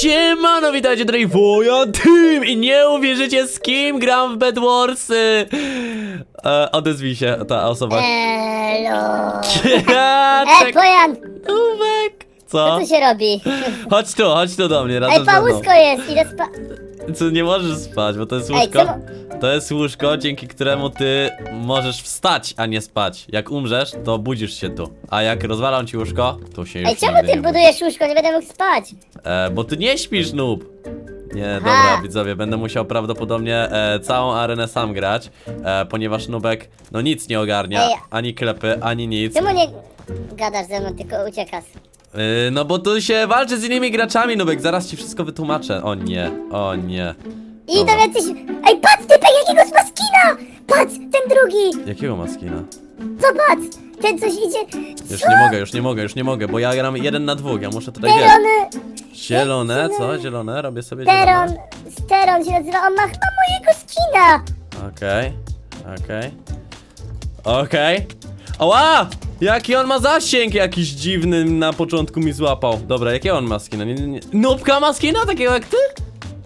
Siemano, witajcie tutaj Woja Team i nie uwierzycie z kim gram w Bedwarsy. E, odezwij się, ta osoba. Elo. Ja, E, tak, Pojan, nubek. co Co? tu się robi? Chodź tu, chodź tu do mnie, Ej, razem ze mną. pałusko jest, idę spa... Co, nie możesz spać, bo to jest Ej, łóżko. czemu- To jest łóżko, dzięki któremu ty możesz wstać, a nie spać. Jak umrzesz, to budzisz się tu. A jak rozwalam ci łóżko, to się już Ej, czemu nigdy ty nie budujesz łóżko? Nie będę mógł spać. E, bo ty nie śpisz, noob. Nie, dobra, widzowie, będę musiał prawdopodobnie e, całą arenę sam grać, e, ponieważ Nubek, no nic nie ogarnia, Ej. ani klepy, ani nic. Czemu nie gadasz ze mną, tylko uciekasz? E, no bo tu się walczy z innymi graczami, Nubek, zaraz ci wszystko wytłumaczę. O nie, o nie. I Dobra. tam jacyś... Ej, patrz, typek jakiegoś ma skina! Patrz, ten drugi! Jakiego ma skina? Zobacz! Ten coś idzie... Już nie mogę, już nie mogę, już nie mogę, bo ja gram jeden na dwóch, ja muszę tutaj wiesz. Terony! Zielone, co? Zielone? Robię sobie Teron! zielone. Steron się nazywa, on ma chyba mojego skina! Okej, okej. Okej. Oła! Jaki on ma zasięg jakiś dziwny na początku mi złapał. Dobra, jakie on ma skina? Nie, nie, nie. Nubka ma skina takiego jak ty?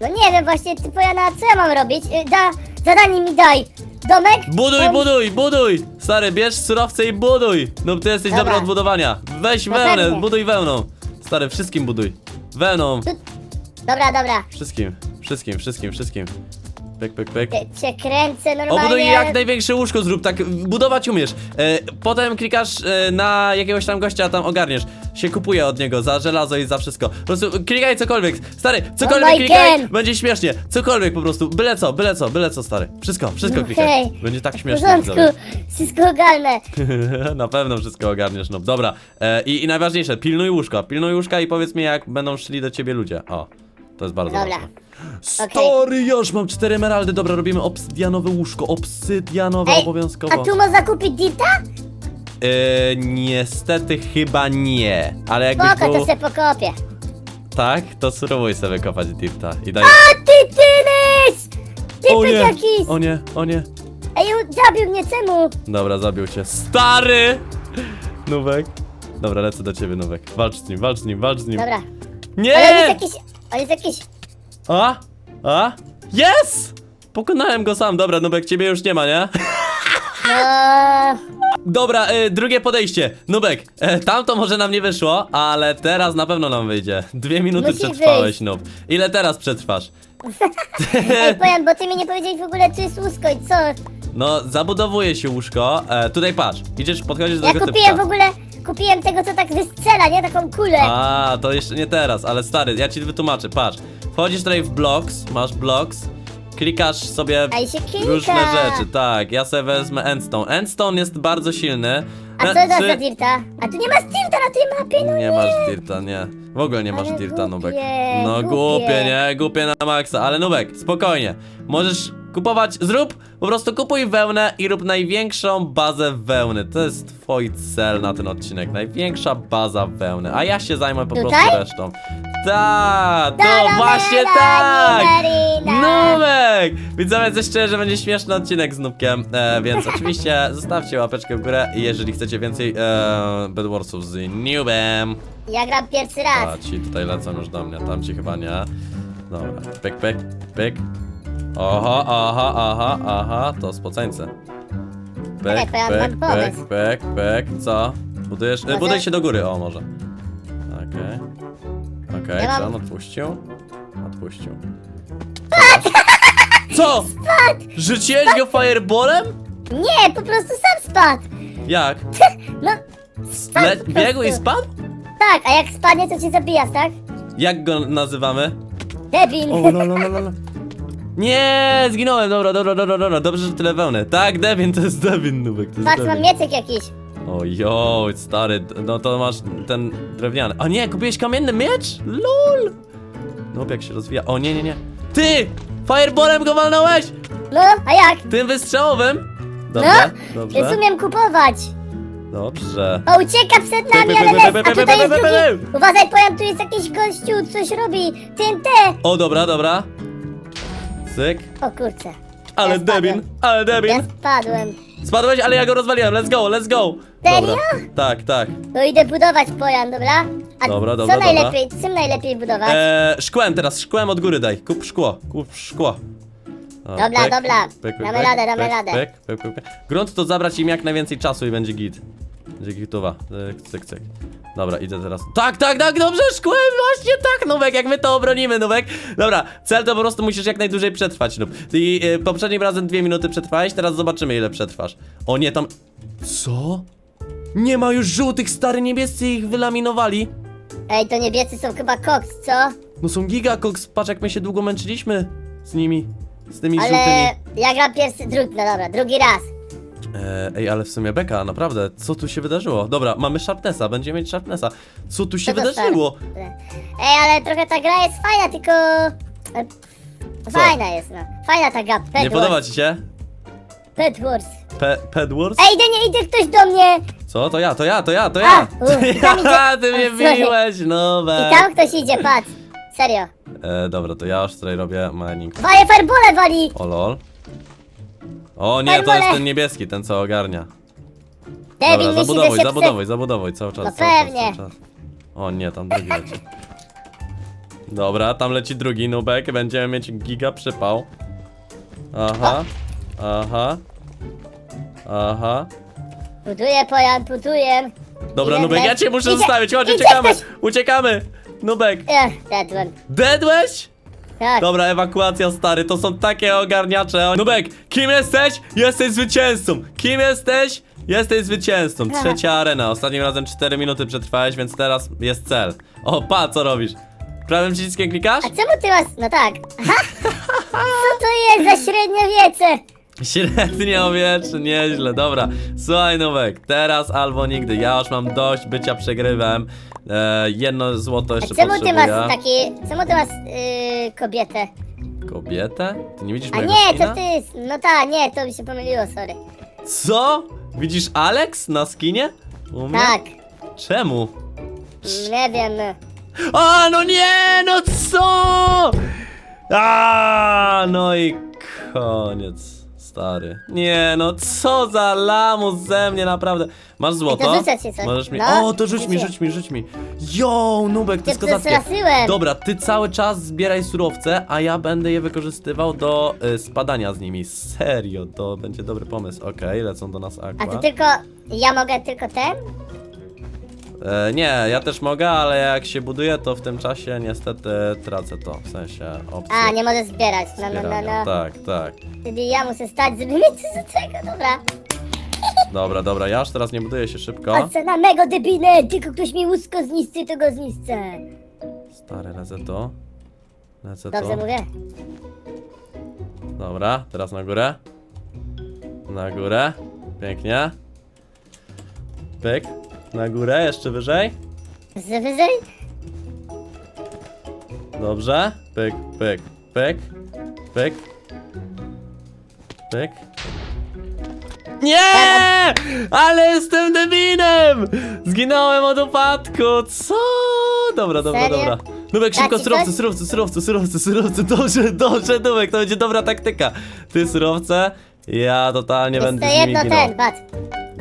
No nie wiem właśnie, ty Pojana, co ja mam robić? Y, Da, zadanie mi daj! Domek? Buduj, buduj, buduj! Stary, bierz surowce i buduj! No ty jesteś Dobra. od budowania. Weź No wełnę, pewnie. buduj wełną. Stary, wszystkim buduj. Wełną. Dobra, dobra. Wszystkim, wszystkim, wszystkim, wszystkim. Pyk, pyk, pyk. Cię, kręcę normalnie. Obuduj jak największe łóżko zrób, tak budować umiesz. E, potem klikasz e, na jakiegoś tam gościa, tam ogarniesz. Się kupuje od niego za żelazo i za wszystko. Po prostu klikaj cokolwiek. Stary, cokolwiek my klikaj, God. będzie śmiesznie. Cokolwiek po prostu, byle co, byle co, byle co stary. Wszystko, wszystko klikaj. Okej. Będzie tak W śmiesznie. porządku, widzowie. wszystko ogarnę. Na pewno wszystko ogarniesz, no dobra. E, i, I najważniejsze, pilnuj łóżka. Pilnuj łóżka i powiedz mi jak będą szli do ciebie ludzie. O, to jest bardzo Dobra. ważne. Stary, już mam cztery emeraldy. Dobra, robimy obsydianowe łóżko. Obsydianowe Ej, obowiązkowo. a tu można kupić dirta? E, niestety chyba nie. Ale jakbyś Spoko, był... to se pokopię. Tak, to spróbuj sobie kopać dirta. I daj... A ty, Tynys! O Typek nie, jakiś! o nie, o nie. Ej, zabił mnie, czemu? Dobra, zabił cię. Stary! Nubek. Dobra, lecę do ciebie, Nubek. Walcz z nim, walcz z nim, walcz z nim. Dobra. Ale Nie! jest jakiś... On jest jakiś... A? A? Yes! Pokonałem go sam. Dobra, Nubek, ciebie już nie ma, nie? No... Dobra, y, drugie podejście. Nubek, e, tamto może nam nie wyszło, ale teraz na pewno nam wyjdzie. Dwie minuty Musi przetrwałeś, wyjść. Nub. Ile teraz przetrwasz? Ej, Pojan, bo ty mi nie powiedziałeś w ogóle, czy jest łóżko i co? No, zabudowuje się łóżko. E, tutaj patrz, idziesz, podchodzisz do Ja tego kupiłem w typka. ogóle... Kupiłem tego, co tak wystrzela, nie? Taką kulę. A, to jeszcze nie teraz, ale stary, ja ci wytłumaczę, patrz. Wchodzisz tutaj w blocks, masz blocks, klikasz sobie A i się kilka. różne rzeczy, tak. Ja sobie wezmę endstone. Endstone jest bardzo silny. A co to za dirta? A tu nie masz dirta na tej mapie, no nie. Nie masz dirta, nie. W ogóle nie masz Ale dirta, Nubek. głupie, No głupie. głupie, nie? Głupie na maksa, ale Nubek, spokojnie. Możesz kupować, zrób, po prostu kupuj wełnę i rób największą bazę wełny. To jest twój cel na ten odcinek. Największa baza wełny, a ja się zajmę po Tutaj? prostu resztą. Tak, to Dalomera, właśnie tak! Nubek! Widzowie, czuję, że będzie śmieszny odcinek z Nubkiem, e, więc oczywiście zostawcie łapeczkę w górę, jeżeli chcecie więcej e, Bedwarsów z Nubem. Ja gram pierwszy A raz. ci tutaj lecą już do mnie, tam ci chyba nie. Dobra, pyk, pyk, pyk. Oho, aha, aha, aha, to spoceńce. To ja mam pomysł. pyk, pyk, pyk, co? Budujesz, e, Może- buduj się do góry, o może. Okej. Okej, Ja co on odpuścił? Odpuścił. Co? Rzuciłeś go fireballem? Nie, po prostu sam spadł. Jak? No, spadł Le po biegł i prostu. spadł? Tak, a jak spadnie, to cię zabijasz, tak? Jak go nazywamy? Debil. O, no. Nie, zginąłem, dobra, dobra, dobra, dobra, dobrze, że tyle wełny. Tak, Devin, to jest Devin, Nubek, to jest Patrz, mam Devin. miecek jakiś. Ojo, stary, no to masz ten drewniany. A nie, kupiłeś kamienny miecz? LOL! No, jak się rozwija. O, nie, nie, nie. Ty! Fireballem go walnąłeś! No, a jak? Tym wystrzałowym? No, Dobrze, więc dobrze, umiem kupować. dobrze. O, ucieka przed nami, ale pe, A tutaj jest drugi. Uważaj, powiem, tu jest jakiś gościu, coś robi. TNT. O, dobra, dobra. Cyk. O kurczę. Ale Ja spadłem. Ale Devin. Ja spadłem. Spadłeś, ale ja go rozwaliłem, let's go, let's go! Serio? Dobra. Tak, tak. To idę budować pojan, dobra? A Dobra, dobra, co dobra. najlepiej, czym najlepiej budować? Eee, szkłem teraz, szkłem od góry daj. Kup szkło, kup szkło. O, Dobra, dobra. Damy radę, damy radę. Pyk, pyk, pyk, pyk. Grunt to zabrać im jak najwięcej czasu i będzie git. Będzie gituwa. Cyk, cyk, cyk. Dobra, idę teraz. Tak, tak, tak, dobrze, szkłem, właśnie tak, Nubek, jak my to obronimy, Nubek. Dobra, cel to po prostu musisz jak najdłużej przetrwać, Nub. Ty y, poprzednim razem dwie minuty przetrwałeś, teraz zobaczymy ile przetrwasz. O nie, tam... Co? Nie ma już żółtych, stary niebiescy ich wylaminowali. Ej, to niebiescy są chyba koks, co? No są gigakoks, patrz jak my się długo męczyliśmy z nimi. Z tymi żółtymi. Ale ja gram pierwszy, drugi, no dobra, drugi raz. E, ej, ale w sumie beka, naprawdę, co tu się wydarzyło? Dobra, mamy Sharpnessa, będziemy mieć Sharpnessa. Co tu się Co to wydarzyło? Ej, ale trochę ta gra jest fajna, tylko... e, Co? Fajna jest, no. Fajna ta gra, Pet Nie podoba ci się? Pet Wars. Pe? Ej, idzie, nie idzie ktoś do mnie! Co? To ja, to ja, to ja, to ja! A, u, tam idzie- Ja, ty mnie sorry. biłeś, no. I tam ktoś idzie, patrz. Serio. E, dobra, to ja już tutaj robię mining. Waje farbole wali! O lol. O nie, to jest ten niebieski, ten co ogarnia. Debil Dobra, myśli, że zabudowuj, się zabudowuj, zabudowuj, cały czas, No cały czas, pewnie. cały czas. O nie, tam drugi leci. Dobra, tam leci drugi nubek, będziemy mieć giga przypał. Aha, aha, aha. Pse. Buduję pojan, buduję. Dobra, Idę, Nubek, ja cię muszę zostawić, chodź, uciekamy, uciekamy. Nubek, Ech, dedłem. dedłeś? Tak. Dobra, ewakuacja stary, to są takie ogarniacze. Nubek, kim jesteś? Jesteś zwycięzcą. Kim jesteś? Jesteś zwycięzcą. Trzecia arena. Ostatnim razem 4 minuty przetrwałeś, więc teraz jest cel. O, pa, co robisz? Prawym przyciskiem klikasz? A czemu ty masz... No tak. Aha. Co to jest za średniowiece? Średniowieczy, nieźle, dobra. Słuchaj, Nubek, teraz albo nigdy. Ja już mam dość bycia przegrywem. E, jedno złoto A jeszcze czemu ty potrzebuję. masz taki... Czemu ty masz yy, kobietę? Kobietę? Ty nie widzisz A mojego nie, skina? to ty... No tak, nie, to mi się pomyliło, sorry. Co? Widzisz Alex na skinie? U mnie? Tak. Czemu? Nie wiem. no. A, no nie, no co? A, no i koniec, stary. Nie, no co za lamus ze mnie, naprawdę. Masz złoto? to rzucę ci coś. Możesz mi... No, o, to rzuć mi, rzucę. rzuć mi, rzuć mi. Yo, Nubek, to Cię jest kozackie. przestraszyłem. Dobra, ty cały czas zbieraj surowce, a ja będę je wykorzystywał do y, spadania z nimi. Serio, to będzie dobry pomysł. Okej, lecą do nas A aqua. ty tylko... Ja mogę tylko ten? E, nie, ja też mogę, ale jak się buduje, to w tym czasie niestety tracę to, w sensie opcję A, nie możesz zbierać. No, no, no, zbierania. no. Tak, tak. Wtedy ja muszę stać, żeby mieć coś do tego, dobra. Dobra, dobra, ja już teraz nie buduję się szybko. Patrzę na mego debile, tylko ktoś mi łusko zniszczy, to go zniszczę. Stary, lecę to. Lecę Dobrze to. mówię? Dobra, teraz na górę. Na górę. Pięknie. Pyk. Na górę, jeszcze wyżej. Że wyżej? Dobrze. Pyk, pyk, pyk. Pyk. Pyk. Nie! Ale jestem debinem! Zginąłem od upadku! Co? Dobra, dobra, Serio? dobra. Nubek, szybko, ci surowce, coś? surowce, surowce, surowce, surowce. Dobrze, dobrze, Nubek, to będzie dobra taktyka. Ty surowce, ja totalnie będę Jeszcze z nimi jedno ginął. ten, patrz.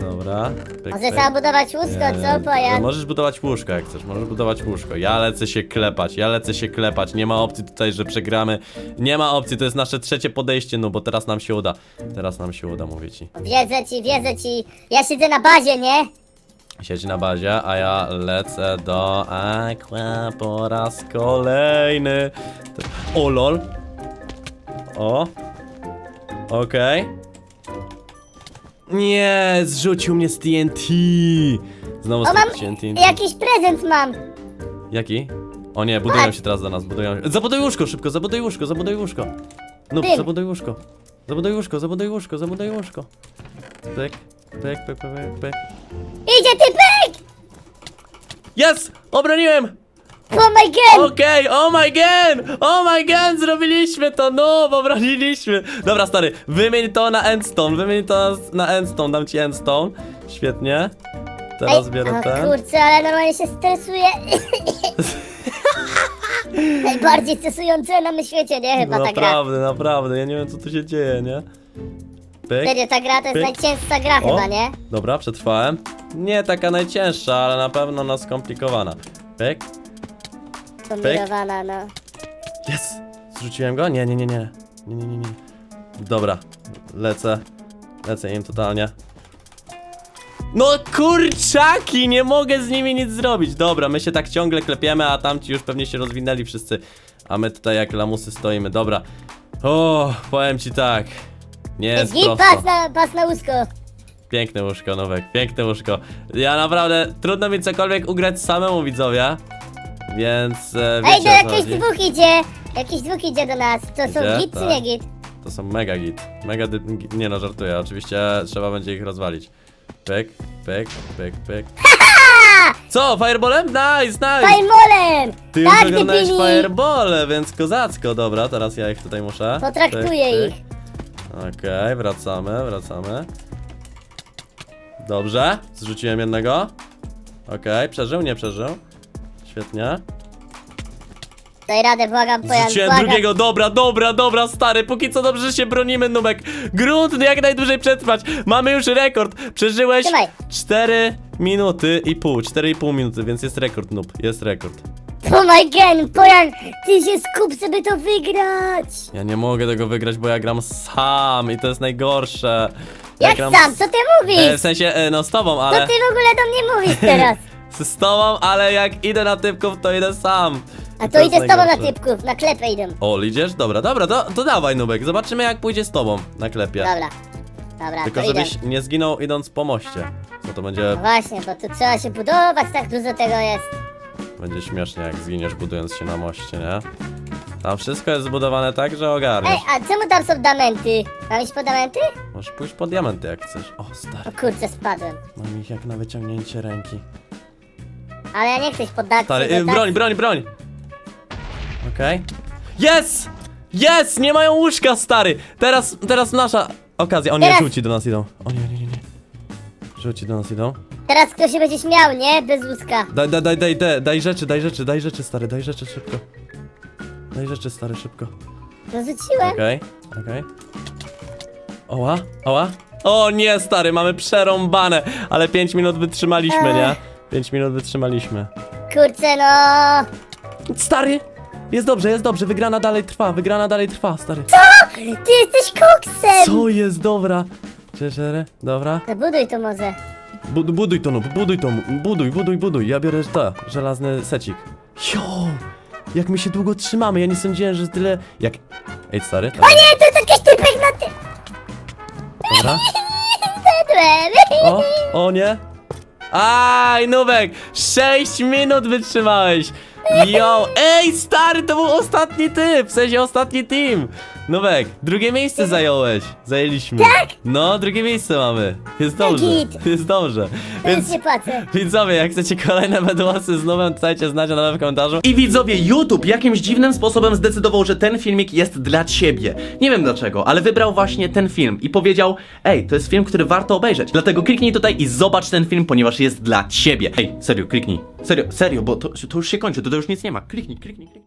Dobra. Pyk, trzeba budować łóżko, co No możesz budować łóżko jak chcesz, możesz budować łóżko. Ja lecę się klepać, ja lecę się klepać. Nie ma opcji tutaj, że przegramy. Nie ma opcji, to jest nasze trzecie podejście, no bo teraz nam się uda. Teraz nam się uda, mówię ci. Wiedzę ci, wiedzę ci. Ja siedzę na bazie, nie? Siedzi na bazie, a ja lecę do Aqua po raz kolejny. O lol. O. Okej. Nie, zrzucił mnie z TNT. Znowu O, mam TNT. jakiś prezent mam. Jaki? O nie, budują się teraz do nas, budują się. Zabuduj łóżko, szybko, zabuduj łóżko, zabuduj łóżko. No, Tym. zabuduj łóżko. Zabuduj łóżko, zabuduj łóżko, zabuduj łóżko. Pyk, pyk, pyk, pyk, pyk, pyk. Idzie ty pyk! Jest! Obroniłem! Oh my god! Okej, oh my god! Oh my god, zrobiliśmy to, no, obroniliśmy. Dobra, stary, wymień to na endstone, wymień to na endstone, dam ci endstone. Świetnie. Teraz biorę o ten. kurczę, ale normalnie się stresuję. Najbardziej stresujące na świecie, nie? Chyba ta gra. Naprawdę, naprawdę, ja nie wiem co tu się dzieje, nie? pyk. Serio, ta gra to jest pyk. najcięższa gra chyba, nie? Dobra, przetrwałem. Nie taka najcięższa, ale na pewno no skomplikowana. Pyk. Kombinowana, no. Jest! Zrzuciłem go? Nie, nie, nie, nie. Nie, nie, nie, nie. Dobra, lecę. Lecę im totalnie. No kurczaki, nie mogę z nimi nic zrobić. Dobra, my się tak ciągle klepiemy, a tamci już pewnie się rozwinęli wszyscy. A my tutaj jak lamusy stoimy, dobra. O, powiem ci tak. Nie jest Git, prosto. pas na, pas na łóżko. Piękne łóżko, Nowek, piękne łóżko. Ja naprawdę, trudno mi cokolwiek ugrać samemu, widzowie. Więc e, Ej, wiecie to o co jakiś chodzi. dwóch idzie. Jakiś dwóch idzie do nas. To są Idzie? git czy Tak. nie git? To są mega git. Mega dy... gi- Nie no, żartuję. Oczywiście trzeba będzie ich rozwalić. Pyk, pyk, pyk, pyk. Co, fireballem? Nice, nice! Fajmolem! Ty już tak, oglądałeś debili! więc kozacko. Dobra, teraz ja ich tutaj muszę. Potraktuję Pyk, ich. pyk. Okej, wracamy, wracamy. Dobrze, zrzuciłem jednego. Okej, przeżył, nie przeżył. Świetnie. Daj radę, błagam, pojan, Zrzuciłem błagam. drugiego, dobra, dobra, dobra, stary, póki co dobrze się bronimy, Nubek. Grunt, jak najdłużej przetrwać. Mamy już rekord. Przeżyłeś Trzymaj. 4 minuty i pół, 4,5 minuty, więc jest rekord, Nub, jest rekord. Oh my god, pojan, ty się skup, żeby to wygrać. Ja nie mogę tego wygrać, bo ja gram sam i to jest najgorsze. Ja Jak gram sam, co ty E, mówisz? w sensie, e, no z tobą, Co ale... ty w ogóle do mnie mówisz teraz? Z tobą, ale jak idę na typków, to idę sam. A to jest idę z tobą na najgorsze. typków, na klepę idę. O, idziesz? Dobra, dobra, to, to dawaj, Nubek, zobaczymy jak pójdzie z tobą na klepie. Dobra. Dobra, Tylko to idę. żebyś nie zginął idąc po moście. Bo to będzie, No właśnie, bo tu trzeba się budować, tak dużo tego jest. będzie śmiesznie jak zginiesz budując się na moście, nie? Tam wszystko jest zbudowane tak, że Ej, ogarniesz. a czemu tam są diamenty? Mam iść po diamenty? Możesz pójść po diamenty jak chcesz. O, O stary, kurczę, spadłem. mam ich jak na wyciągnięcie ręki. Ale ja nie chcę iść poddać Stary, się, y, tak- broń, broń, broń! Okej. Yes! Yes! Nie mają łóżka, stary! Teraz, teraz nasza okazja. O nie, Teraz- żółci do nas idą. O nie, nie, nie, nie. Żółci do nas idą. Teraz ktoś się będzie śmiał, nie? Bez łuska. Daj, daj, daj, daj, daj, daj rzeczy, daj rzeczy, daj rzeczy, stary, daj rzeczy szybko. Daj rzeczy, stary, szybko. No rzuciłem. Okej, okej. Oła, oła. O nie, stary, mamy przerąbane, ale 5 minut wytrzymaliśmy, nie? 5 minut wytrzymaliśmy. Kurczę, no. Stary! Jest dobrze, jest dobrze, wygrana dalej trwa, wygrana dalej trwa, stary. Ty jesteś koksem! Co jest, dobra. Cztery, dobra. Zabuduj to może. Bud buduj to, no, buduj to, buduj, buduj, buduj. Ja biorę to, żelazny secik. Jo! Jak my się długo trzymamy, ja nie sądziłem, że tyle... Jak... Ej, stary. O nie, to jest jakiś typek na tym. Dobra. O, o nie. Aj, Nubek! 6 minut wytrzymałeś! Yo! Ej, stary, to był ostatni typ! W sensie ostatni team! Nubek, drugie miejsce zająłeś. Zajęliśmy. Tak? No, drugie miejsce mamy. Jest dobrze. Git. Jest dobrze. Więc Więc nie płacę. widzowie, jak chcecie kolejne bedłasy z nowym, to dajcie znać na dole w komentarzu. I widzowie, YouTube jakimś dziwnym sposobem zdecydował, że ten filmik jest dla ciebie. Nie wiem dlaczego, ale wybrał właśnie ten film i powiedział: Ej, to jest film, który warto obejrzeć. Dlatego kliknij tutaj i zobacz ten film, ponieważ jest dla ciebie. Ej, serio, kliknij. Serio, serio, bo to, to już się kończy, to, to już nic nie ma. Kliknij, kliknij, kliknij.